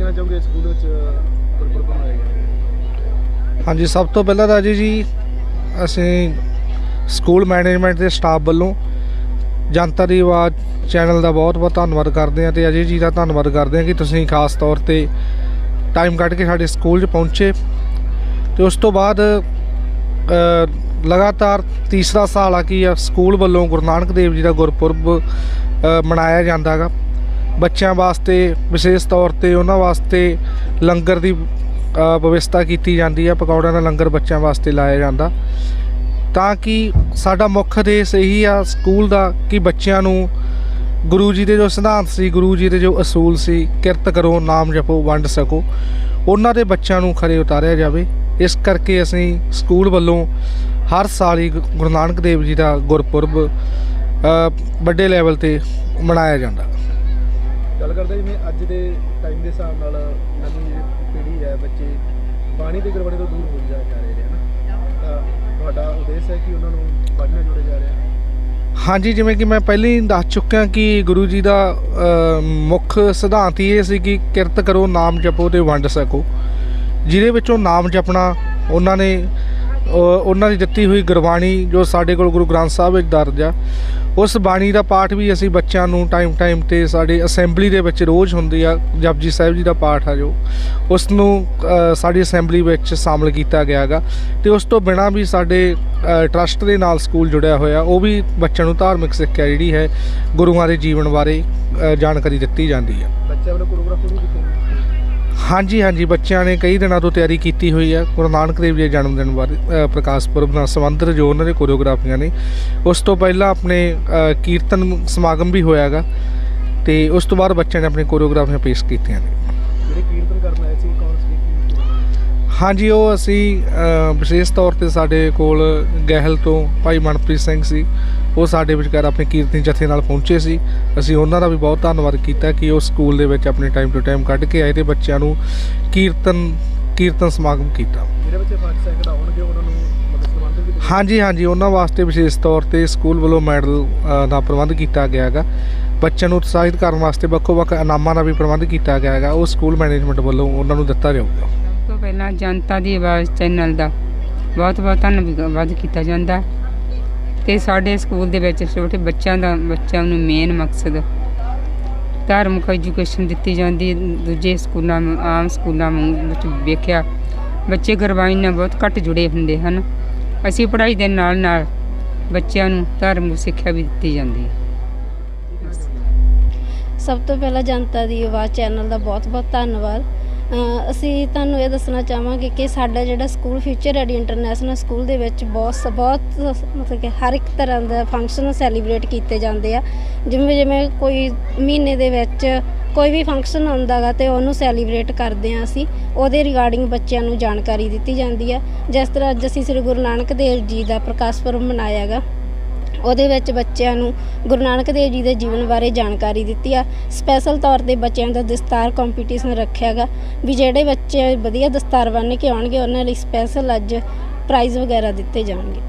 ਕਹਿਣਾ ਚਾਹੋਗੇ ਸਕੂਲ ਵਿੱਚ ਗੁਰਪੁਰਬ ਮਨਾਇਆ ਗਿਆ ਹਾਂਜੀ, ਸਭ ਤੋਂ ਪਹਿਲਾਂ ਤਾਂ ਜੀ ਜੀ, ਅਸੀਂ ਸਕੂਲ ਮੈਨੇਜਮੈਂਟ ਦੇ ਸਟਾਫ ਵੱਲੋਂ ਜਨਤਾ ਦੀ ਆਵਾਜ਼ ਚੈਨਲ ਦਾ ਬਹੁਤ ਬਹੁਤ ਧੰਨਵਾਦ ਕਰਦੇ ਹਾਂ ਤੇ ਅਜੇ ਜੀ ਦਾ ਧੰਨਵਾਦ ਕਰਦੇ ਹਾਂ ਕਿ ਤੁਸੀਂ ਖਾਸ ਤੌਰ ਤੇ ਟਾਈਮ ਕੱਢ ਕੇ ਸਾਡੇ ਸਕੂਲ 'ਚ ਪਹੁੰਚੇ। ਤੇ ਉਸ ਤੋਂ ਬਾਅਦ ਲਗਾਤਾਰ ਤੀਸਰਾ ਸਾਲ ਆ ਕਿ ਸਕੂਲ ਵੱਲੋਂ ਗੁਰੂ ਨਾਨਕ ਦੇਵ ਜੀ ਦਾ ਗੁਰਪੁਰਬ ਮਨਾਇਆ ਜਾਂਦਾ ਗਾ ਬੱਚਿਆਂ ਵਾਸਤੇ, ਵਿਸ਼ੇਸ਼ ਤੌਰ ਤੇ ਉਹਨਾਂ ਵਾਸਤੇ ਲੰਗਰ ਦੀ ਵਿਵਸਥਾ ਕੀਤੀ ਜਾਂਦੀ ਹੈ ਪਕੌੜਿਆਂ ਦਾ ਲੰਗਰ ਬੱਚਿਆਂ ਵਾਸਤੇ ਲਾਇਆ ਜਾਂਦਾ। ਤਾਂ ਕਿ ਸਾਡਾ ਮੁੱਖ ਉਦੇਸ਼ ਇਹੀ ਆ ਸਕੂਲ ਦਾ ਕਿ ਬੱਚਿਆਂ ਨੂੰ ਗੁਰੂ ਜੀ ਦੇ ਜੋ ਸਿਧਾਂਤ ਸੀ, ਗੁਰੂ ਜੀ ਦੇ ਜੋ ਅਸੂਲ ਸੀ, ਕਿਰਤ ਕਰੋ, ਨਾਮ ਜਪੋ, ਵੰਡ ਸਕੋ, ਉਹਨਾਂ ਦੇ ਬੱਚਿਆਂ ਨੂੰ ਖਰੇ ਉਤਾਰਿਆ ਜਾਵੇ। ਇਸ ਕਰਕੇ ਅਸੀਂ ਸਕੂਲ ਵੱਲੋਂ ਹਰ ਸਾਲ ਹੀ ਗੁ- ਗੁਰੂ ਨਾਨਕ ਦੇਵ ਜੀ ਦਾ ਗੁਰਪੁਰਬ ਵੱਡੇ ਲੈਵਲ ਤੇ ਮਨਾਇਆ ਜਾਂਦਾ। ਗੱਲ ਕਰਦੇ ਜਿਵੇਂ ਅੱਜ ਦੇ ਟਾਈਮ ਦੇ ਹਿਸਾਬ ਨਾਲ ਨਵੀਂ ਪੀੜ੍ਹੀ ਹੈ, ਬੱਚੇ ਬਾਣੀ ਤੇ ਗੁਰਬਾਣੀ ਤੋਂ ਦੂਰ ਹੋ ਜਾ ਰਹੇ ਨੇ ਹਨਾ ਤਾਂ ਤੁਹਾਡਾ ਉਦੇਸ਼ ਹੈ ਕਿ ਉਹਨਾਂ ਨੂੰ ਬਾਣੀ ਨਾਲ ਜੋੜਿਆ ਜਾ ਰਿਹਾ ਹੈ ਹਾਂਜੀ, ਜਿਵੇਂ ਕਿ ਮੈਂ ਪਹਿਲਾਂ ਹੀ ਦੱਸ ਚੁੱਕਿਆ ਕਿ ਗੁਰੂ ਜੀ ਦਾ ਮੁੱਖ ਸਿਧਾਂਤ ਹੀ ਇਹ ਸੀ ਕਿ ਕਿਰਤ ਕਰੋ, ਨਾਮ ਜਪੋ ਤੇ ਵੰਡ ਸਕੋ। ਜਿਹਦੇ ਵਿੱਚੋਂ ਨਾਮ ਜਪਣਾ, ਉਹਨਾਂ ਨੇ ਉਹਨਾਂ ਦੀ ਦਿੱਤੀ ਹੋਈ ਗੁਰਬਾਣੀ ਜੋ ਸਾਡੇ ਕੋਲ ਗੁਰੂ ਗ੍ਰੰਥ ਸਾਹਿਬ ਵਿੱਚ ਦਰਜ ਆ ਉਸ ਬਾਣੀ ਦਾ ਪਾਠ ਵੀ ਅਸੀਂ ਬੱਚਿਆਂ ਨੂੰ ਟਾਈਮ ਟਾਈਮ ਤੇ ਸਾਡੇ ਅਸੈਂਬਲੀ ਦੇ ਵਿੱਚ ਰੋਜ਼ ਹੁੰਦੀ ਆ, ਜਪਜੀ ਸਾਹਿਬ ਜੀ ਦਾ ਪਾਠ ਆ ਜੋ, ਉਸ ਨੂੰ ਸਾਡੀ ਅਸੈਂਬਲੀ ਵਿੱਚ ਸ਼ਾਮਲ ਕੀਤਾ ਗਿਆ ਹੈਗਾ ਤੇ ਉਸ ਤੋਂ ਬਿਨਾਂ ਵੀ ਸਾਡੇ ਟਰਸਟ ਦੇ ਨਾਲ ਸਕੂਲ ਜੁੜਿਆ ਹੋਇਆ, ਉਹ ਵੀ ਬੱਚਿਆਂ ਨੂੰ ਧਾਰਮਿਕ ਸਿੱਖਿਆ ਜਿਹੜੀ ਹੈ ਗੁਰੂਆਂ ਦੇ ਜੀਵਨ ਬਾਰੇ ਜਾਣਕਾਰੀ ਦਿੱਤੀ ਜਾਂਦੀ ਹੈ। ਬੱਚਿਆਂ ਵੱਲੋਂ ਕੋਰੀਓਗ੍ਰਾਫੀ ਵੀ ਕੀਤੀ ਹਾਂਜੀ ਹਾਂਜੀ ਬੱਚਿਆਂ ਨੇ ਕਈ ਦਿਨਾਂ ਤੋਂ ਤਿਆਰੀ ਕੀਤੀ ਹੋਈ ਹੈ ਗੁਰੂ ਨਾਨਕ ਦੇਵ ਜੀ ਦੇ ਜਨਮ ਦਿਨ ਬਾਰੇ ਪ੍ਰਕਾਸ਼ ਪੁਰਬ ਨਾਲ ਸੰਬੰਧਿਤ ਜੋ ਉਹਨਾਂ ਦੇ ਕੋਰੀਓਗ੍ਰਾਫੀਆਂ ਨੇ ਉਸ ਤੋਂ ਪਹਿਲਾਂ ਆਪਣੇ ਕੀਰਤਨ ਸਮਾਗਮ ਵੀ ਹੋਇਆਗਾ ਤੇ ਉਸ ਤੋਂ ਬਾਅਦ ਬੱਚਿਆਂ ਨੇ ਆਪਣੀ ਕੋਰੀਓਗ੍ਰਾਫੀਆਂ ਪੇਸ਼ ਕੀਤੀਆਂ ਨੇ। ਜਿਹੜੇ ਕੀਰਤਨ ਕਰਨ ਆਏ ਸੀ ਕੌਣ ਸੀ ਕੀ ਹਾਂਜੀ ਉਹ ਅਸੀਂ ਵਿਸ਼ੇਸ਼ ਤੌਰ ਤੇ ਸਾਡੇ ਕੋਲ ਗਹਿਲ ਤੋਂ ਭਾਈ ਮਨਪ੍ਰੀਤ ਸਿੰਘ ਸੀ। ਉਹ ਸਾਡੇ ਵਿਚਕਾਰ ਆਪਣੇ ਕੀਰਤਨੀ ਜਥੇ ਨਾਲ ਪਹੁੰਚੇ ਸੀ। ਅਸੀਂ ਉਹਨਾਂ ਦਾ ਵੀ ਬਹੁਤ ਧੰਨਵਾਦ ਕੀਤਾ ਕਿ ਉਹ ਸਕੂਲ ਦੇ ਵਿੱਚ ਆਪਣੇ ਟਾਈਮ ਟੂ ਟਾਈਮ ਕੱਢ ਕੇ ਆਏ ਤੇ ਬੱਚਿਆਂ ਨੂੰ ਕੀਰਤਨ ਕੀਰਤਨ ਸਮਾਗਮ ਕੀਤਾ। ਜਿਹੜੇ ਬੱਚੇ ਉਹਨਾਂ ਨੂੰ ਹਾਂਜੀ ਹਾਂਜੀ ਉਹਨਾਂ ਵਾਸਤੇ ਵਿਸ਼ੇਸ਼ ਤੌਰ ਤੇ ਸਕੂਲ ਵੱਲੋਂ ਮੈਡਲ ਦਾ ਪ੍ਰਬੰਧ ਕੀਤਾ ਗਿਆ ਹੈਗਾ। ਬੱਚਿਆਂ ਨੂੰ ਉਤਸ਼ਾਹਿਤ ਕਰਨ ਵਾਸਤੇ ਵੱਖੋ-ਵੱਖ ਇਨਾਮਾਂ ਦਾ ਵੀ ਪ੍ਰਬੰਧ ਕੀਤਾ ਗਿਆ ਹੈਗਾ। ਉਹ ਸਕੂਲ ਮੈਨੇਜਮੈਂਟ ਵੱਲੋਂ ਉਹਨਾਂ ਨੂੰ ਦਿੱਤਾ ਜਾਊਗਾ। ਸਭ ਤੋਂ ਪਹਿਲਾਂ ਜਨਤਾ ਦੀ ਆਵਾਜ਼ ਚੈਨਲ ਦਾ। ਬਹੁਤ ਬਹੁਤ ਧੰਨਵਾਦ ਕੀਤਾ ਜਾਂਦਾ। ਤੇ ਸਾਡੇ ਸਕੂਲ ਦੇ ਵਿੱਚ ਛੋਟੇ ਬੱਚਿਆਂ ਦਾ, ਬੱਚਿਆਂ ਨੂੰ ਮੇਨ ਮਕਸਦ ਧਾਰਮਿਕ ਐਜੂਕੇਸ਼ਨ ਦਿੱਤੀ ਜਾਂਦੀ, ਦੂਜੇ ਸਕੂਲਾਂ ਆਮ ਸਕੂਲਾਂ ਵਿੱਚ ਵੇਖਿਆ। ਬੱਚੇ ਗੁਰਬਾਣੀ ਨਾਲ ਬਹੁਤ ਘੱਟ ਜੁੜੇ ਹੁੰਦੇ ਹਨ। ਅਸੀਂ ਪੜ੍ਹਾਈ ਦੇ ਨਾਲ ਨਾਲ ਬੱਚਿਆਂ ਨੂੰ ਧਾਰਮਿਕ ਸਿੱਖਿਆ ਵੀ ਦਿੱਤੀ ਜਾਂਦੀ ਹੈ। ਸਭ ਤੋਂ ਪਹਿਲਾਂ ਜਨਤਾ ਦੀ ਆਵਾਜ਼ ਚੈਨਲ ਦਾ ਬਹੁਤ-ਬਹੁਤ ਧੰਨਵਾਦ। ਅਸੀਂ ਤੁਹਾਨੂੰ ਇਹ ਦੱਸਣਾ ਚਾਹਾਂਗੇ ਕਿ ਸਾਡਾ ਜਿਹੜਾ school future ready international school ਦੇ ਵਿੱਚ ਬਹੁਤ ਸ- ਬਹੁਤ ਮਤਲਬ ਕਿ ਹਰ ਇੱਕ ਤਰ੍ਹਾਂ ਦਾ ਫੰਕਸ਼ਨ ਸੈਲੀਬ੍ਰੇਟ ਕੀਤੇ ਜਾਂਦੇ ਆ। ਜਿਵੇਂ ਜਿਵੇਂ ਕੋਈ ਮਹੀਨੇ ਦੇ ਵਿੱਚ ਕੋਈ ਵੀ ਫੰਕਸ਼ਨ ਹੁੰਦਾ ਗਾ ਤੇ ਉਹਨੂੰ ਸੈਲੀਬ੍ਰੇਟ ਕਰਦੇ ਆ ਅਸੀਂ, ਉਹਦੇ ਰਿਗਾਰਡਿੰਗ ਬੱਚਿਆਂ ਨੂੰ ਜਾਣਕਾਰੀ ਦਿੱਤੀ ਜਾਂਦੀ ਆ। ਜਿਸ ਤਰ੍ਹਾਂ ਅੱਜ ਅਸੀਂ ਸ੍ਰੀ ਗੁਰੂ ਨਾਨਕ ਦੇਵ ਜੀ ਦਾ ਪ੍ਰਕਾਸ਼ ਪੁਰਬ ਮਨਾਇਆ ਗਾ। ਉਹਦੇ ਵਿੱਚ ਬੱਚਿਆਂ ਨੂੰ ਗੁਰੂ ਨਾਨਕ ਦੇਵ ਜੀ ਦੇ ਜੀਵਨ ਬਾਰੇ ਜਾਣਕਾਰੀ ਦਿੱਤੀ ਆ। ਸਪੈਸ਼ਲ ਤੌਰ ਤੇ ਬੱਚਿਆਂ ਦਾ ਦਸਤਾਰ ਕੰਪੀਟੀਸ਼ਨ ਰੱਖਿਆ ਗਾ ਵੀ ਜਿਹੜੇ ਬੱਚੇ ਵਧੀਆ ਦਸਤਾਰ ਬੰਨ੍ਹ ਕੇ ਆਉਣਗੇ, ਉਹਨਾਂ ਲਈ ਸਪੈਸ਼ਲ ਅੱਜ ਪ੍ਰਾਈਜ਼ ਵਗੈਰਾ ਦਿੱਤੇ ਜਾਣਗੇ।